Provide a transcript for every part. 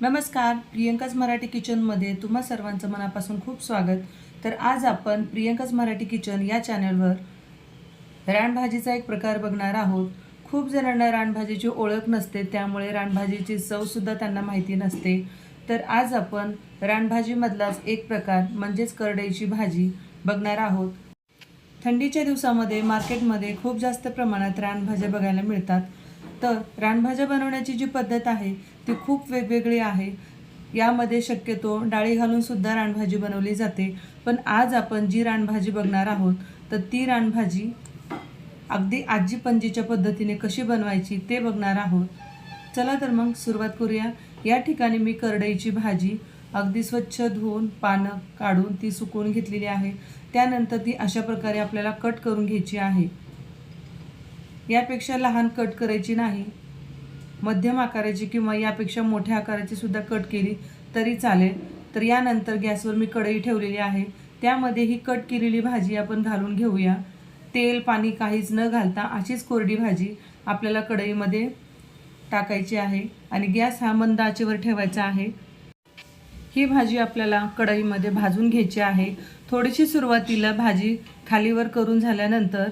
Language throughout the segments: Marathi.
नमस्कार प्रियंकाच मराठी किचनमध्ये तुम्हा सर्वांचं मनापासून खूप स्वागत. तर आज आपण प्रियंकाच मराठी किचन या चॅनलवर रानभाजीचा एक प्रकार बघणार आहोत. खूप जणांना रानभाजीची ओळख नसते त्यामुळे रानभाजीची चवसुद्धा त्यांना माहिती नसते. तर आज आपण रानभाजीमधलाच एक प्रकार म्हणजेच करडईची भाजी बघणार आहोत. थंडीच्या दिवसामध्ये मार्केटमध्ये खूप जास्त प्रमाणात रानभाज्या बघायला मिळतात. तर रानभाज्या बनवण्याची जी पद्धत आहे ती खूप वेगवेगळी आहे. यामध्ये शक्यतो डाळी घालून सुद्धा रानभाजी बनवली जाते. पण आज आपण जी रानभाजी बघणार आहोत तर ती रानभाजी अगदी आजी पणजीच्या पद्धतीने कशी बनवायची ते बघणार आहोत. चला तर मग सुरुवात करूया. या ठिकाणी मी करडईची भाजी अगदी स्वच्छ धुवून पानं काढून ती सुकवून घेतलेली आहे. त्यानंतर ती अशा प्रकारे आपल्याला कट करून घ्यायची आहे. यापेक्षा लहान कट करायची नाही. मध्यम आकाराची किंवा यापेक्षा मोठ्या आकाराची सुद्धा कट केली तरी चालेल. तर यानंतर गॅसवर मी कढई ठेवलेली आहे. त्यामध्ये ही कट केलेली भाजी आपण घालून घेऊया. तेल पाणी काहीच न घालता अशीच कोरडी भाजी आपल्याला कढईमध्ये टाकायची आहे आणि गॅस हा मंद आचेवर ठेवायचा आहे. ही भाजी आपल्याला कढईमध्ये भाजून घ्यायची आहे. थोडीशी सुरुवातीला भाजी खालीवर करून झाल्यानंतर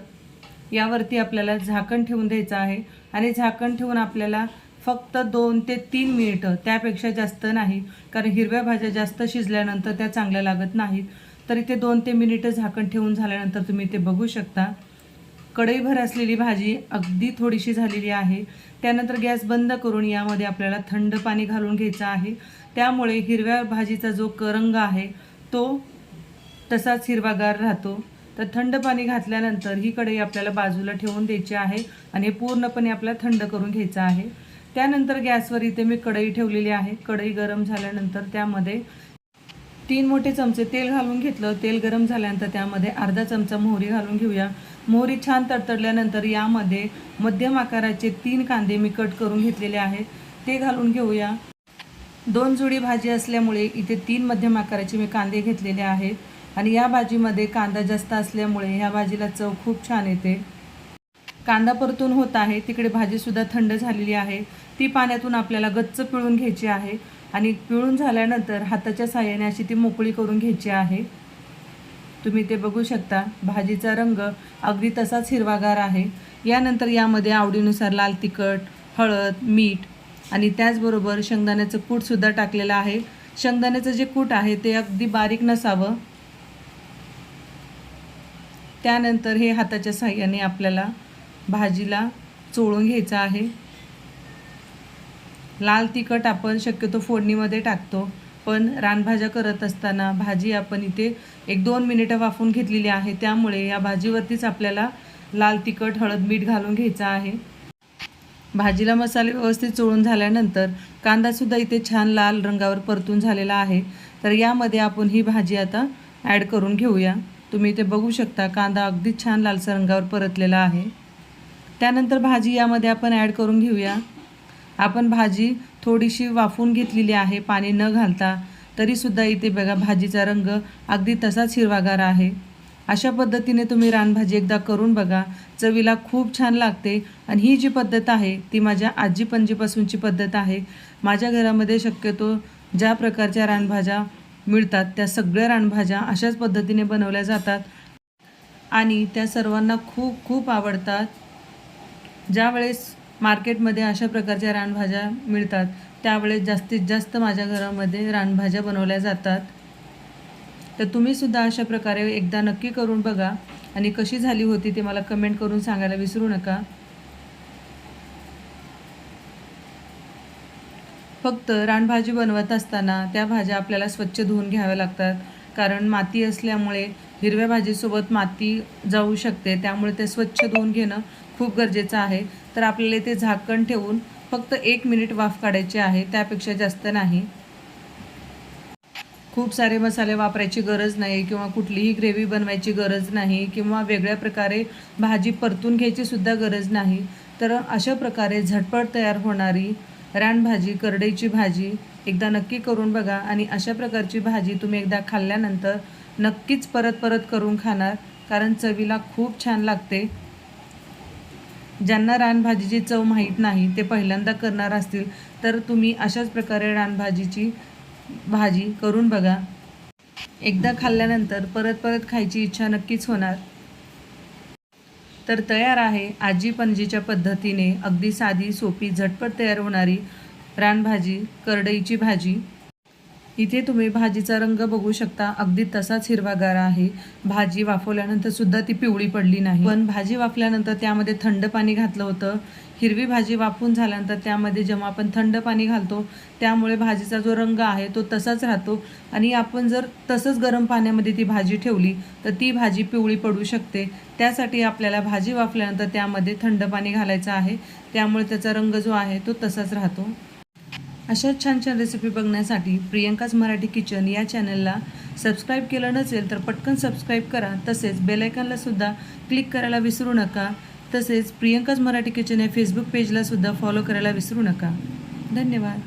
यावरती आपल्याला झाकण ठेवून द्यायचं आहे. आणि झाकण ठेवून आपल्याला फक्त दोन ते तीन मिनिटं त्यापेक्षा जास्त नाही. कारण हिरव्या भाज्या जास्त शिजल्यानंतर त्या चांगल्या लागत नाहीत. तर इथे दोन ते मिनिटं झाकण ठेवून झाल्यानंतर तुम्ही ते बघू शकता. कढईभर असलेली भाजी अगदी थोडीशी झालेली आहे. त्यानंतर गॅस बंद करून यामध्ये आपल्याला थंड पाणी घालून घ्यायचं आहे. त्यामुळे हिरव्या भाजीचा जो करंग आहे तो तसाच हिरवागार राहतो. तर थंड पाणी घातल्यानंतर ही कढई आपल्याला बाजूला ठेवून द्यायची आहे आणि हे पूर्णपणे आपल्याला थंड करून घ्यायचं आहे. त्यानंतर गॅसवर इथे मी कढई ठेवलेली आहे. कढई गरम झाल्यानंतर त्यामध्ये तीन मोठे चमचे तेल घालून घेतलं. तेल गरम झाल्यानंतर त्यामध्ये अर्धा चमचा मोहरी घालून घेऊया. मोहरी छान तडतडल्यानंतर यामध्ये मध्यम आकाराचे तीन कांदे मी कट करून घेतलेले आहेत. ते घालून घेऊया. दोन जुडी भाजी असल्यामुळे इथे तीन मध्यम आकाराचे मी कांदे घेतलेले आहेत. आणि या भाजीमध्ये कांदा जास्त असल्यामुळे ह्या भाजीला चव खूप छान येते. कांदा परतून होत आहे तिकडे भाजीसुद्धा थंड झालेली आहे. ती पाण्यातून आपल्याला गच्च पिळून घ्यायची आहे आणि पिळून झाल्यानंतर हाताच्या साह्याने अशी ती मोकळी करून घ्यायची आहे. तुम्ही ते बघू शकता भाजीचा रंग अगदी तसाच हिरवागार आहे. यानंतर यामध्ये आवडीनुसार लाल तिखट हळद मीठ आणि त्याचबरोबर शेंगदाण्याचं कूटसुद्धा टाकलेलं आहे. शेंगदाण्याचं जे कूट आहे ते अगदी बारीक नसावं. त्यानंतर हे हाताच्या साह्याने आपल्याला भाजीला चोळून घ्यायचं आहे. लाल तिखट आपण शक्यतो फोडणीमध्ये टाकतो पण रानभाज्या करत असताना भाजी आपण इथे एक दोन मिनिटं वाफून घेतलेली आहे. त्यामुळे या भाजीवरतीच आपल्याला लाल तिखट हळद मीठ घालून घ्यायचं आहे. भाजीला मसाले व्यवस्थित चोळून झाल्यानंतर कांदासुद्धा इथे छान लाल रंगावर परतून झालेला आहे. तर यामध्ये आपण ही भाजी आता ॲड करून घेऊया. तुम्ही इथे बघू शकता कांदा अगदी छान लालसर रंगावर परतलेला आहे. त्यानंतर भाजी यामध्ये आपण ॲड करून घेऊया. आपण भाजी थोडीशी वाफून घेतलेली आहे पाणी न घालता. तरीसुद्धा इथे बघा भाजीचा रंग अगदी तसाच हिरवागार आहे. अशा पद्धतीने तुम्ही रानभाजी एकदा करून बघा. चवीला खूप छान लागते. आणि ही जी पद्धत आहे ती माझ्या आजी पणजीपासूनची पद्धत आहे. माझ्या घरामध्ये शक्यतो ज्या प्रकारच्या रानभाज्या मिळतात. त्या सगळ्या रानभाज्या अशाच पद्धतीने बनवल्या जातात. आणि त्या सर्वांना खूप खूप आवडतात. ज्यावेळेस मार्केटमध्ये अशा प्रकारच्या रानभाज्या मिळतात त्यावेळेस जास्तीत जास्त माझ्या घरामध्ये रानभाज्या बनवल्या जातात. तर तुम्हीसुद्धा अशा प्रकारे एकदा नक्की करून बघा. आणि कशी झाली होती ते मला कमेंट करून सांगायला विसरू नका. फक्त रानभाजी बनवत असताना त्या भाज्या आपल्याला स्वच्छ धुवून घ्याव्या लागतात. कारण माती असल्यामुळे हिरव्या भाजीसोबत माती जाऊ शकते. त्यामुळे ते स्वच्छ धुवून घेणं खूप गरजेचं आहे. तर आपल्याला ते झाकण ठेवून फक्त एक मिनिट वाफ काढायची आहे. त्यापेक्षा जास्त नाही. खूप सारे मसाले वापरायची गरज नाही किंवा कुठलीही ग्रेव्ही बनवायची गरज नाही किंवा वेगळ्या प्रकारे भाजी परतून घ्यायची सुद्धा गरज नाही. तर अशा प्रकारे झटपट तयार होणारी रानभाजी करडईची भाजी एकदा नक्की करून बघा आणि अशा प्रकारची भाजी तुम्ही एकदा खाल्ल्यानंतर नक्कीच परत परत करून खाणार कारण चवीला खूप छान लागते. ज्यांना रानभाजीची चव माहीत नाही ते पहिल्यांदा करणार असतील तर तुम्ही अशाच प्रकारे रानभाजीची भाजी करून बघा. एकदा खाल्ल्यानंतर परत परत खायची इच्छा नक्कीच होणार. तर तयार आहे आजी पणजीच्या पद्धतीने अगदी साधी सोपी झटपट तयार होणारी रानभाजी करडईची भाजी. इथे तुम्ही भाजीचा रंग बघू शकता. अगदी तसाच हिरवागार आहे. भाजी वाफवल्यानंतर सुद्धा ती पिवळी पडली नाही. पण भाजी वाफल्यानंतर त्यामध्ये थंड पाणी घातलं होतं. हिरवी भाजी वाफून झाल्यानंतर त्यामध्ये जेव्हा आपण थंड पाणी घालतो त्यामुळे भाजीचा जो रंग आहे तो तसाच राहतो. आणि आपण जर तसंच गरम पाण्यामध्ये ती भाजी ठेवली तर ती भाजी पिवळी पडू शकते. त्यासाठी आपल्याला भाजी वाफल्यानंतर त्यामध्ये थंड पाणी घालायचं आहे. त्यामुळे त्याचा रंग जो आहे तो तसाच राहतो. अशाच छान छान रेसिपी बघण्यासाठी प्रियंकाच मराठी किचन या चॅनलला सबस्क्राईब केलं नसेल तर पटकन सबस्क्राईब करा. तसेच बेलायकनलासुद्धा क्लिक करायला विसरू नका. तसेच प्रियंकाच मराठी किचन या फेसबुक पेजला सुद्धा फॉलो करायला विसरू नका. धन्यवाद.